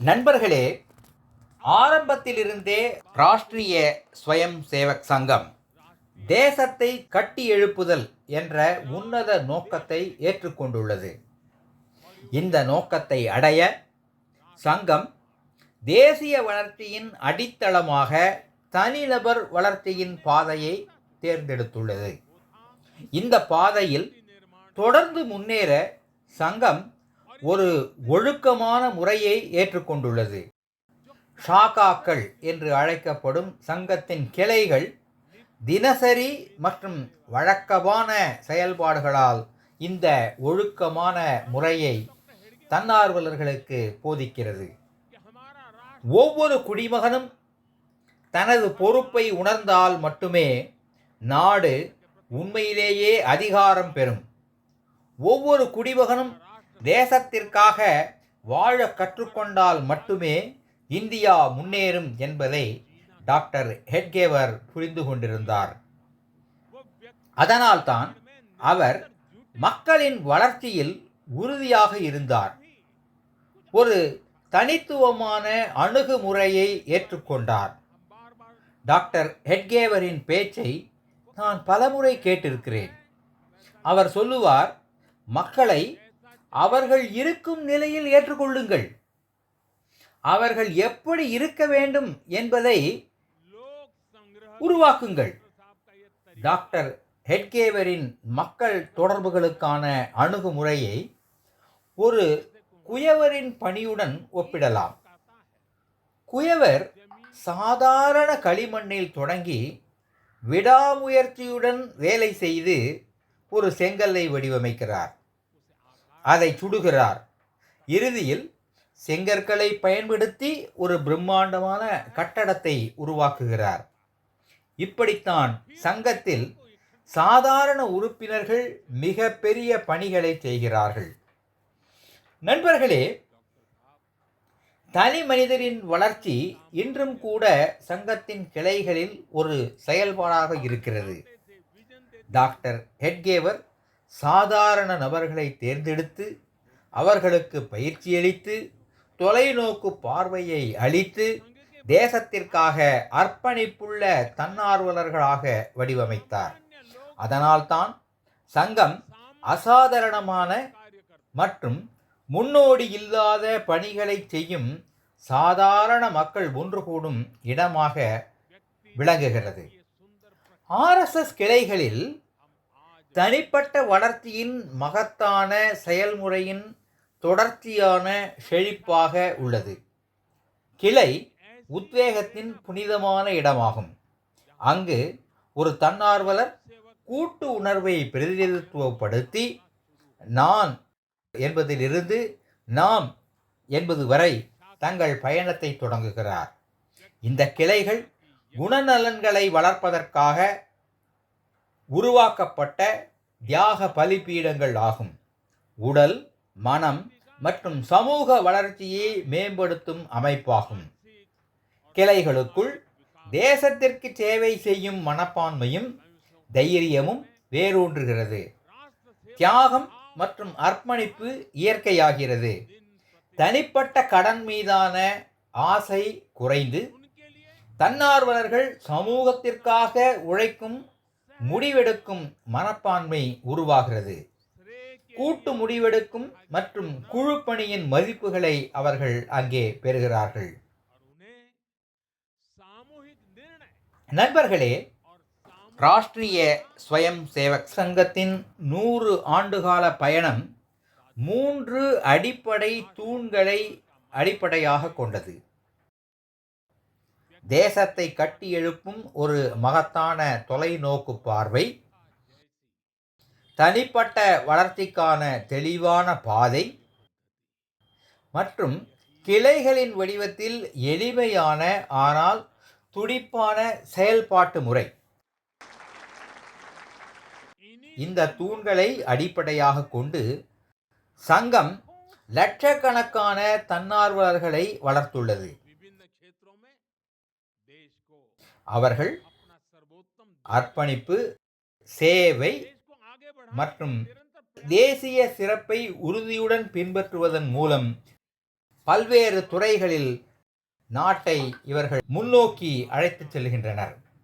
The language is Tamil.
நண்பர்களே ஆரம்பத்திலிருந்தே ராஷ்டிரிய ஸ்வயம் சேவக் சங்கம் தேசத்தை கட்டி எழுப்புதல் என்ற உன்னத நோக்கத்தை ஏற்றுக்கொண்டுள்ளது. இந்த நோக்கத்தை அடைய சங்கம் தேசிய வளர்ச்சியின் அடித்தளமாக தனிநபர் வளர்ச்சியின் பாதையை தேர்ந்தெடுத்துள்ளது. இந்த பாதையில் தொடர்ந்து முன்னேற சங்கம் ஒரு ஒழுக்கமான முறையை ஏற்றுக்கொண்டுள்ளது. ஷாகாக்கள் என்று அழைக்கப்படும் சங்கத்தின் கிளைகள் தினசரி மற்றும் வழக்கமான செயல்பாடுகளால் இந்த ஒழுக்கமான முறையை தன்னார்வலர்களுக்கு போதிக்கிறது. ஒவ்வொரு குடிமகனும் தனது பொறுப்பை உணர்ந்தால் மட்டுமே நாடு உண்மையிலேயே அதிகாரம் பெறும். ஒவ்வொரு குடிமகனும் தேசத்திற்காக வாழ கற்றுக்கொண்டால் மட்டுமே இந்தியா முன்னேறும் என்பதை டாக்டர் ஹெட்கேவர் புரிந்து கொண்டிருந்தார். அதனால்தான் அவர் மக்களின் வளர்ச்சியில் உறுதியாக இருந்தார். ஒரு தனித்துவமான அணுகுமுறையை ஏற்றுக்கொண்டார். டாக்டர் ஹெட்கேவரின் பேச்சை நான் பலமுறை கேட்டிருக்கிறேன். அவர் சொல்லுவார் மக்களை அவர்கள் இருக்கும் நிலையில் ஏற்றுக்கொள்ளுங்கள். அவர்கள் எப்படி இருக்க வேண்டும் என்பதை உருவாக்குங்கள். டாக்டர் ஹெட்கேவரின் மக்கள் தொடர்புகளுக்கான அணுகுமுறையை ஒரு குயவரின் பணியுடன் ஒப்பிடலாம். குயவர் சாதாரண களிமண்ணில் தொடங்கி விடாமுயற்சியுடன் வேலை செய்து ஒரு செங்கல்லை வடிவமைக்கிறார். அதை சுடுகிறார். இறுதியில் செங்கற்களை பயன்படுத்தி ஒரு பிரம்மாண்டமான கட்டடத்தை உருவாக்குகிறார். இப்படித்தான் சங்கத்தில் சாதாரண உறுப்பினர்கள் மிக பெரிய பணிகளை செய்கிறார்கள். நண்பர்களே தனி மனிதரின் வளர்ச்சி இன்றும் கூட சங்கத்தின் கிளைகளில் ஒரு செயல்பாடாக இருக்கிறது. டாக்டர் ஹெட்கேவர் சாதாரண நபர்களை தேர்ந்தெடுத்து அவர்களுக்கு பயிற்சியளித்து தொலைநோக்கு பார்வையை அளித்து தேசத்திற்காக அர்ப்பணிப்புள்ள தன்னார்வலர்களாக வடிவமைத்தார். அதனால்தான் சங்கம் அசாதாரணமான மற்றும் முன்னோடி இல்லாத பணிகளை செய்யும் சாதாரண மக்கள் ஒன்று கூடும் இடமாக விளங்குகிறது. ஆர்எஸ்எஸ் கிளைகளில் தனிப்பட்ட வளர்ச்சியின் மகத்தான செயல்முறையின் தொடர்ச்சியான செழிப்பாக உள்ளது. கிளை உத்வேகத்தின் புனிதமான இடமாகும். அங்கு ஒரு தன்னார்வலர் கூட்டு உணர்வை பிரதிநிதித்துவப்படுத்தி நான் என்பதிலிருந்து நாம் என்பது வரை தங்கள் பயணத்தை தொடங்குகிறார். இந்த கிளைகள் குணநலன்களை வளர்ப்பதற்காக உருவாக்கப்பட்ட தியாக பலிப்பீடங்கள் ஆகும். உடல் மனம் மற்றும் சமூக வளர்ச்சியை மேம்படுத்தும் அமைப்பாகும். கிளைகளுக்குள் தேசத்திற்கு சேவை செய்யும் மனப்பான்மையும் தைரியமும் வேரூன்றுகிறது. தியாகம் மற்றும் அர்ப்பணிப்பு இயற்கையாகிறது. தனிப்பட்ட கடன் மீதான ஆசை குறைந்து தன்னார்வலர்கள் சமூகத்திற்காக உழைக்கும் முடிவெடுக்கும் மனப்பான்மை உருவாகிறது. கூட்டு முடிவெடுக்கும் மற்றும் குழு பணியின் மதிப்புகளை அவர்கள் அங்கே பெறுகிறார்கள். நண்பர்களே ராஷ்டிரிய ஸ்வயம் சேவக் சங்கத்தின் நூறு ஆண்டுகால பயணம் மூன்று அடிப்படை தூண்களை அடிப்படையாக கொண்டது. தேசத்தை கட்டி எழுப்பும் ஒரு மகத்தான தொலைநோக்கு பார்வை. தனிப்பட்ட வளர்ச்சிக்கான தெளிவான பாதை. மற்றும் கிளைகளின் வடிவத்தில் எளிமையான ஆனால் துடிப்பான செயல்பாட்டு முறை. இந்த தூண்களை அடிப்படையாக கொண்டு சங்கம் லட்சக்கணக்கான தன்னார்வலர்களை வளர்த்துள்ளது. அவர்கள் அர்ப்பணிப்பு சேவை மற்றும் தேசிய சிறப்பை உறுதியுடன் பின்பற்றுவதன் மூலம் பல்வேறு துறைகளில் நாட்டை இவர்கள் முன்னோக்கி அழைத்துச் செல்கின்றனர்.